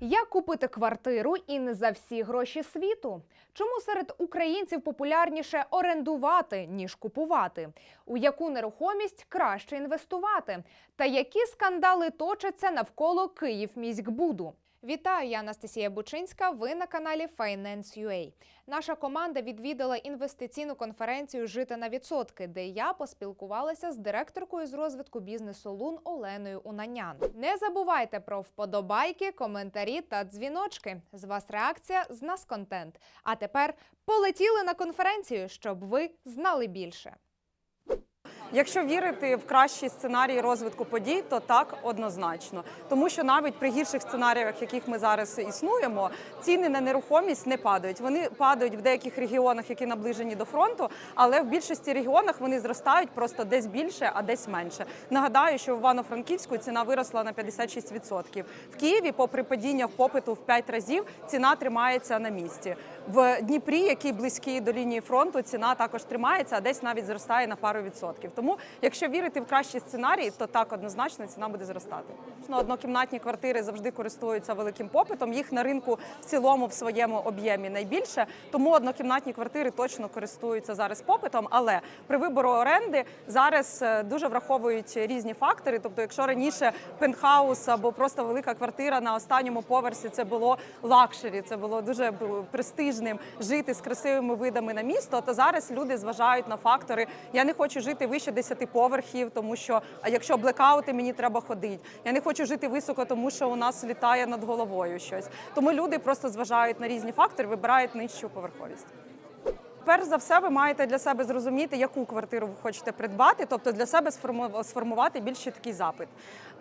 Як купити квартиру і не за всі гроші світу? Чому серед українців популярніше орендувати ніж купувати? У яку нерухомість краще інвестувати? Та які скандали точаться навколо Київміськбуду? Вітаю, я Анастасія Бучинська. Ви на каналі Finance.ua. Наша команда відвідала інвестиційну конференцію Жити на відсотки, де я поспілкувалася з директоркою з розвитку бізнесу Лун Оленою Унанян. Не забувайте про вподобайки, коментарі та дзвіночки. З вас реакція, з нас контент. А тепер полетіли на конференцію, щоб ви знали більше. Якщо вірити в кращий сценарій розвитку подій, то так однозначно, тому що навіть при гірших сценаріях, яких ми зараз існуємо, ціни на нерухомість не падають. Вони падають в деяких регіонах, які наближені до фронту, але в більшості регіонах вони зростають просто десь більше, а десь менше. Нагадаю, що в Івано-Франківську ціна виросла на 56%. В Києві, попри падіння в попиту в 5 разів, ціна тримається на місці. В Дніпрі, який близький до лінії фронту, ціна також тримається, а десь навіть зростає на пару відсотків. Тому, якщо вірити в кращий сценарій, то так однозначно ціна буде зростати. Однокімнатні квартири завжди користуються великим попитом. Їх на ринку в цілому в своєму об'ємі найбільше. Тому однокімнатні квартири точно користуються зараз попитом. Але при вибору оренди зараз е, дуже враховують різні фактори. Тобто, якщо раніше пентхаус або просто велика квартира на останньому поверсі, це було лакшері, це було дуже престижним жити з красивими видами на місто. То зараз люди зважають на фактори. Я не хочу жити вище 10 поверхів, тому що а якщо блекаути, мені треба ходити. Я не хочу жити високо, тому що у нас літає над головою щось. Тому люди просто зважають на різні фактори, вибирають нижчу поверховість. Перш за все, ви маєте для себе зрозуміти, яку квартиру ви хочете придбати, тобто для себе сформувати більш чіткий запит.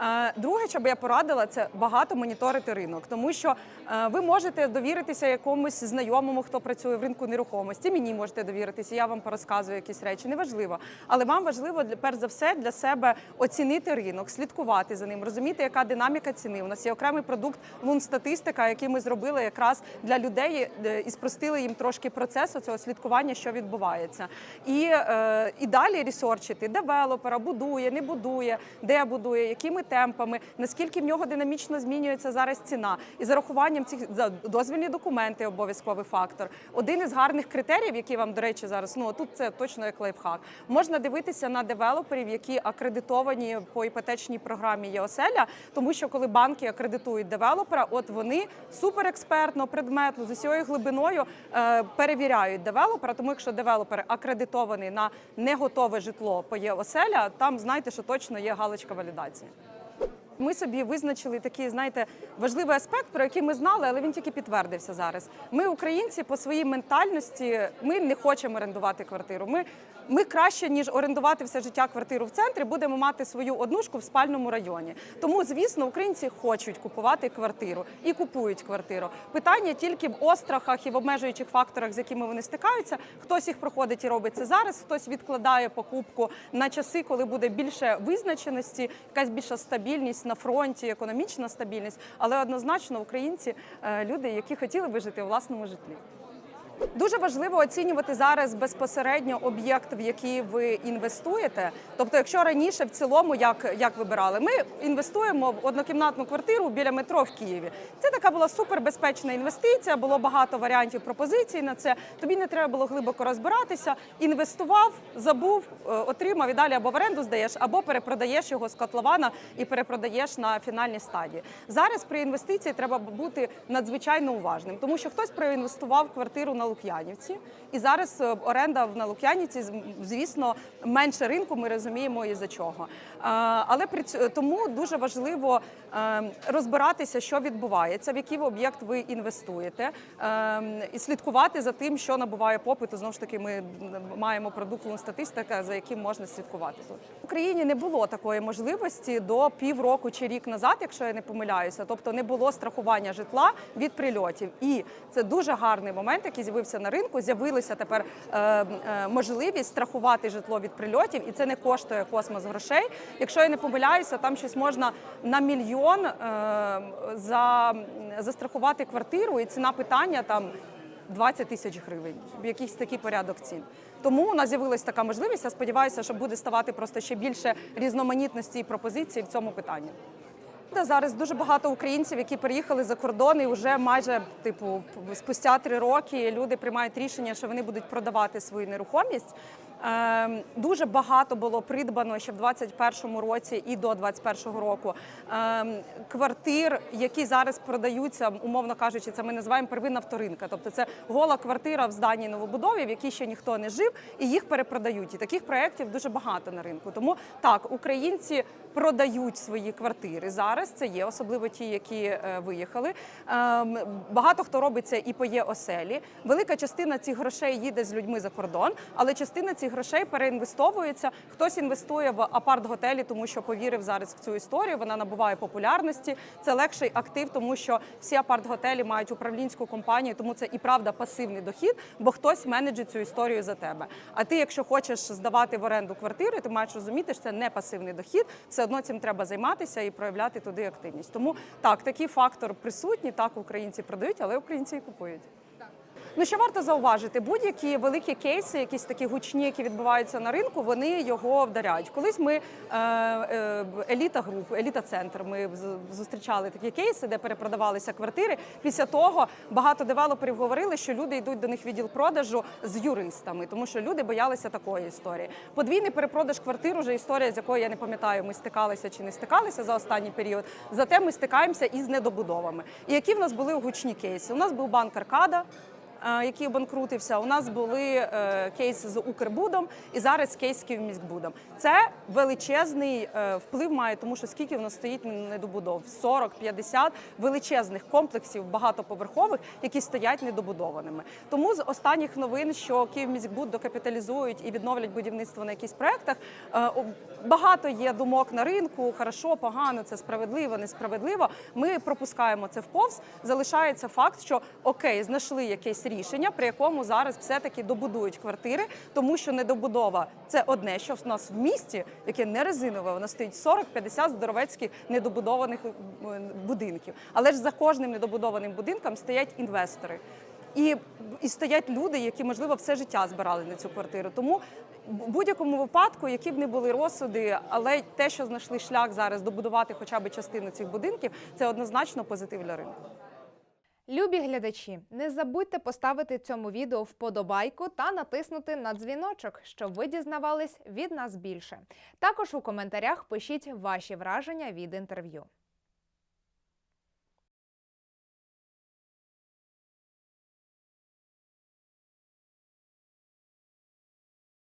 Е, Друге, що би я порадила, це багато моніторити ринок, тому що е, ви можете довіритися якомусь знайомому, хто працює в ринку нерухомості. Мені можете довіритися, я вам порозказую якісь речі. Неважливо, але вам важливо перш за все для себе оцінити ринок, слідкувати за ним, розуміти, яка динаміка ціни. У нас є окремий продукт Лунстатистика, який ми зробили якраз для людей е, і спростили їм трошки процесу цього слідкування, що відбувається. І, е, і далі ресерчити девелопера, будує, не будує, де будує, якими темпами, наскільки в нього динамічно змінюється зараз ціна. І з урахуванням цих дозвільні документи обов'язковий фактор. Один із гарних критеріїв, які вам, до речі, зараз ну тут це точно як лайфхак. Можна дивитися на девелоперів, які акредитовані по іпотечній програмі ЄОСЕЛЯ, тому що коли банки акредитують девелопера, от вони суперекспертно, предметно з усією глибиною е, перевіряють девелопера. Тому якщо девелопер акредитований на неготове житло по ЄОСЕЛЯ, там знайте, що точно є галочка валідації. Ми собі визначили такий, знаєте, важливий аспект, про який ми знали, але він тільки підтвердився зараз. Ми, українці, по своїй ментальності, ми не хочемо орендувати квартиру. Ми, ми краще, ніж орендувати все життя квартиру в центрі, будемо мати свою однушку в спальному районі. Тому, звісно, українці хочуть купувати квартиру і купують квартиру. Питання тільки в острахах і в обмежуючих факторах, з якими вони стикаються. Хтось їх проходить і робить це зараз, хтось відкладає покупку на часи, коли буде більше визначеності, якась більша стабільність на фронті, економічна стабільність. Але однозначно українці е, люди, які хотіли би жити у власному житлі. Дуже важливо оцінювати зараз безпосередньо об'єкт, в який ви інвестуєте. Тобто, якщо раніше в цілому як, як вибирали, ми інвестуємо в однокімнатну квартиру біля метро в Києві. Це така була супербезпечна інвестиція. Було багато варіантів пропозицій на це. Тобі не треба було глибоко розбиратися. Інвестував, забув, е, отримав і далі або в оренду здаєш, або перепродаєш його з котлована і перепродаєш на фінальній стадії. Зараз при інвестиції треба бути надзвичайно уважним, тому що хтось проінвестував квартиру на Лук'янівці, і зараз е, оренда на Лук'янівці, звісно, менше ринку. Ми розуміємо і за чого. Е, Але при тому дуже важливо е, розбиратися, що відбувається, в який об'єкт ви інвестуєте, і слідкувати за тим, що набуває попиту. Знову ж таки, ми маємо продукт статистика, за яким можна слідкувати. В Україні не було такої можливості до півроку чи рік назад, якщо я не помиляюся. Тобто не було страхування житла від прильотів. І це дуже гарний момент, який з'явився на ринку. З'явилася тепер е, е, можливість страхувати житло від прильотів, і це не коштує космос грошей. Якщо я не помиляюся, там щось можна на мільйон е, за, застрахувати квартиру, і ціна питання там 20 тисяч гривень, якийсь такий порядок цін. Тому у нас з'явилася така можливість. Я сподіваюся, що буде ставати просто ще більше різноманітності і пропозицій в цьому питанні. Та Зараз дуже багато українців, які переїхали за кордон, і вже майже типу спустя три роки люди приймають рішення, що вони будуть продавати свою нерухомість. Ем, Дуже багато було придбано ще в 21-му році і до 21-го року ем, квартир, які зараз продаються, умовно кажучи, це ми називаємо первинна вторинка. Тобто це гола квартира в зданій новобудові, в якій ще ніхто не жив, і їх перепродають. І таких проєктів дуже багато на ринку. Тому так, українці продають свої квартири зараз. Це є, особливо ті, які е, виїхали. Ем, багато хто робить це і по є оселі. Велика частина цих грошей їде з людьми за кордон, але частина цих грошей переінвестовується. Хтось інвестує в апарт-готелі, тому що повірив зараз в цю історію. Вона набуває популярності. Це легший актив, тому що всі апарт-готелі мають управлінську компанію, тому це і правда пасивний дохід, бо хтось менеджить цю історію за тебе. А ти, якщо хочеш здавати в оренду квартири, ти маєш розуміти, що це не пасивний дохід. Все одно цим треба займатися і проявляти туди активність. Тому так, такий фактор присутній. Так, українці продають, але українці і купують. Ну що варто зауважити, будь-які великі кейси, якісь такі гучні, які відбуваються на ринку, вони його вдаряють. Колись ми е, е, еліта груп, еліта центр. Ми зустрічали такі кейси, де перепродавалися квартири. Після того багато девелоперів говорили, що люди йдуть до них відділ продажу з юристами, тому що люди боялися такої історії. Подвійний перепродаж квартир вже історія, з якою я не пам'ятаю, ми стикалися чи не стикалися за останній період. Зате ми стикаємося із недобудовами. І які в нас були гучні кейси? У нас був банк Аркада який обанкрутився. У нас були е, кейси з Укрбудом і зараз кейс з Київміськбудом. Це величезний е, вплив має, тому що скільки в нас стоїть недобудов 40-50 величезних комплексів багатоповерхових, які стоять недобудованими. Тому з останніх новин, що Київміськбуд докапіталізують і відновлять будівництво на якихось проектах, е, багато є думок на ринку. Хорошо, погано, це справедливо, несправедливо. Ми пропускаємо це вповз. Залишається факт, що окей, знайшли якесь рішення, при якому зараз все-таки добудують квартири, тому що недобудова це одне, що в нас в місті, яке не резинове, воно стоїть 40-50 здоровецьких недобудованих е, будинків. Але ж за кожним недобудованим будинком стоять інвестори. І, і стоять люди, які можливо все життя збирали на цю квартиру. Тому в будь-якому випадку, які б не були розсуди, але те, що знайшли шлях зараз добудувати хоча б частину цих будинків, це однозначно позитив для ринку. Любі глядачі, не забудьте поставити цьому відео вподобайку та натиснути на дзвіночок, щоб ви дізнавались від нас більше. Також у коментарях пишіть ваші враження від інтерв'ю.